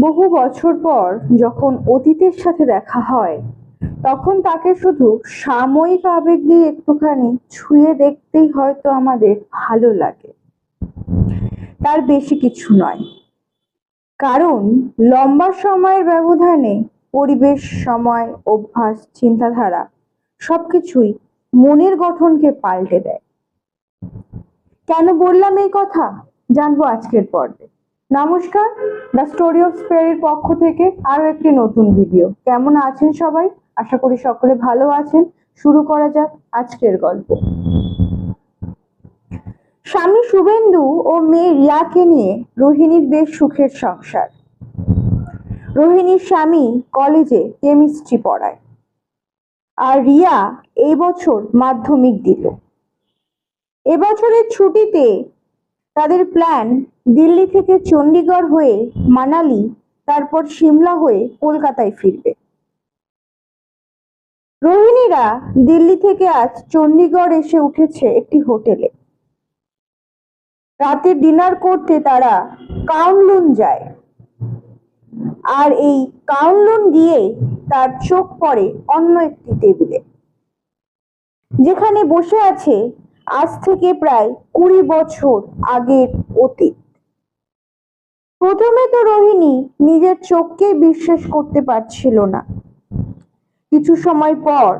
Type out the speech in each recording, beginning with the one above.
বহু বছর পর যখন অতীতের সাথে দেখা হয়, তখন তাকে শুধু সাময়িক আবেগ দিয়ে একটুখানি ছুঁয়ে দেখতেই হয়তো আমাদের ভালো লাগে। তার বেশি কিছু নয়। কারণ লম্বা সময়ের ব্যবধানে পরিবেশ, সময়, অভ্যাস, চিন্তাধারা সবকিছুই মনের গঠনকে পাল্টে দেয়। কেন বললাম এই কথা? জানব আজকের পর্বে। নমস্কার, দ্য স্টোরি অফ স্পেয়ারের পক্ষ থেকে আরও একটি নতুন ভিডিও। কেমন আছেন সবাই? আশা করি সকলে ভালো আছেন। শুরু করা যাক আজকের গল্প। স্বামী শুভেন্দু ও মেয়ে রিয়াকে নিয়ে রোহিণীর বেশ সুখের সংসার। রোহিণীর স্বামী কলেজে কেমিস্ট্রি পড়ায়। আর রিয়া এই বছর মাধ্যমিক দিল। এবছরের ছুটিতে তাদের প্ল্যান দিল্লি থেকে চণ্ডীগড় হয়ে মানালি, তারপর সিমলা হয়ে কলকাতায় ফিরবে। রোহিণীরা দিল্লি থেকে আজ চণ্ডীগড় এসে উঠেছে একটি হোটেলে। রাতে ডিনার করতে তারা কাউনলুন যায়। আর এই কাউনলুন গিয়ে তার চোখ পড়ে অন্য একটি টেবিলে। যেখানে বসে আছে আজ থেকে প্রায় কুড়ি বছর আগের অতীত। প্রথমে তো রোহিণী নিজের চোখকেই বিশ্বাস করতে পারছিল না। কিছু সময় পর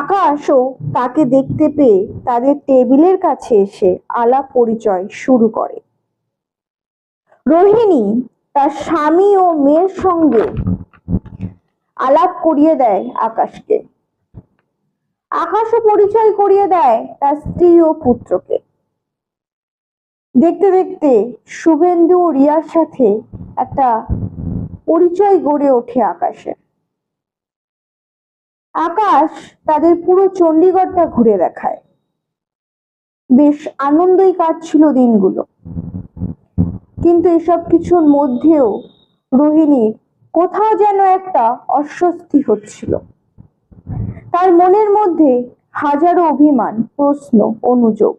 আকাশও তাকে দেখতে পেয়ে তাদের টেবিলের কাছে এসে আলাপ পরিচয় শুরু করে। রোহিণী তার স্বামী ও মেয়ের সঙ্গে আলাপ করিয়ে দেয় আকাশকে। আকাশও পরিচয় করিয়ে দেয় তার স্ত্রী ও পুত্রকে। দেখতে দেখতে শুভেন্দু ও রিয়ার সাথে একটা পরিচয় গড়ে ওঠে আকাশে আকাশ তাদের পুরো চণ্ডীগড়টা ঘুরে দেখায়। বেশ আনন্দই কাটছিল দিনগুলো। কিন্তু এসব কিছুর মধ্যেও রোহিণীর কোথাও যেন একটা অস্বস্তি হচ্ছিল। তার মনের মধ্যে হাজারো অভিমান, প্রশ্ন, অনুযোগ।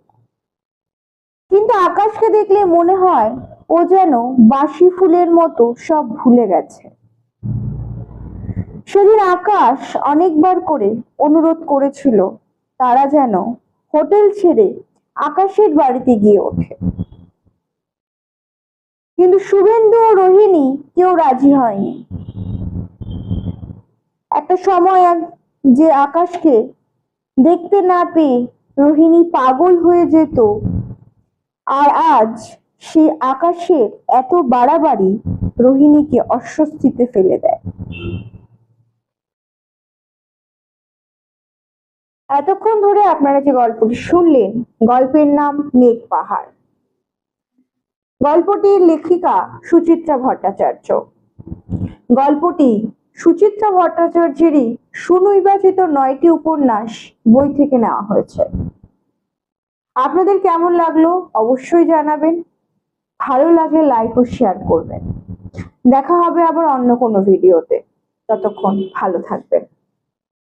কিন্তু আকাশকে দেখলে মনে হয় ও যেন বাসি ফুলের মতো সব ভুলে গেছে। সেদিন আকাশ অনেকবার করে অনুরোধ করেছিল, তারা যেন হোটেল ছেড়ে আকাশের বাড়িতে গিয়ে ওঠে। কিন্তু শুভেন্দু ও রোহিণী কেউ রাজি হয়নি। একটা সময় যে আকাশকে দেখতে না পেয়ে রোহিণী পাগল হয়ে যেত। আর আজ সে আকাশের এত বাড়াবাড়ি রোহিণীকে অস্বস্তিতে ফেলে দেয়। এতক্ষণ ধরে আপনারা যে গল্পটি শুনলেন, গল্পের নাম মেঘ পাহাড়। গল্পটির লেখিকা সুচিত্রা ভট্টাচার্য। গল্পটি সুচিত্রা ভট্টাচার্যেরই সুনির্বাচিত নয়টি উপন্যাস বই থেকে নেওয়া হয়েছে। আপনাদের কেমন লাগল অবশ্যই জানাবেন। ভালো লাগলে লাইক ও শেয়ার করবেন। দেখা হবে আবার অন্য কোনো ভিডিওতে ততক্ষণ ভালো থাকবেন।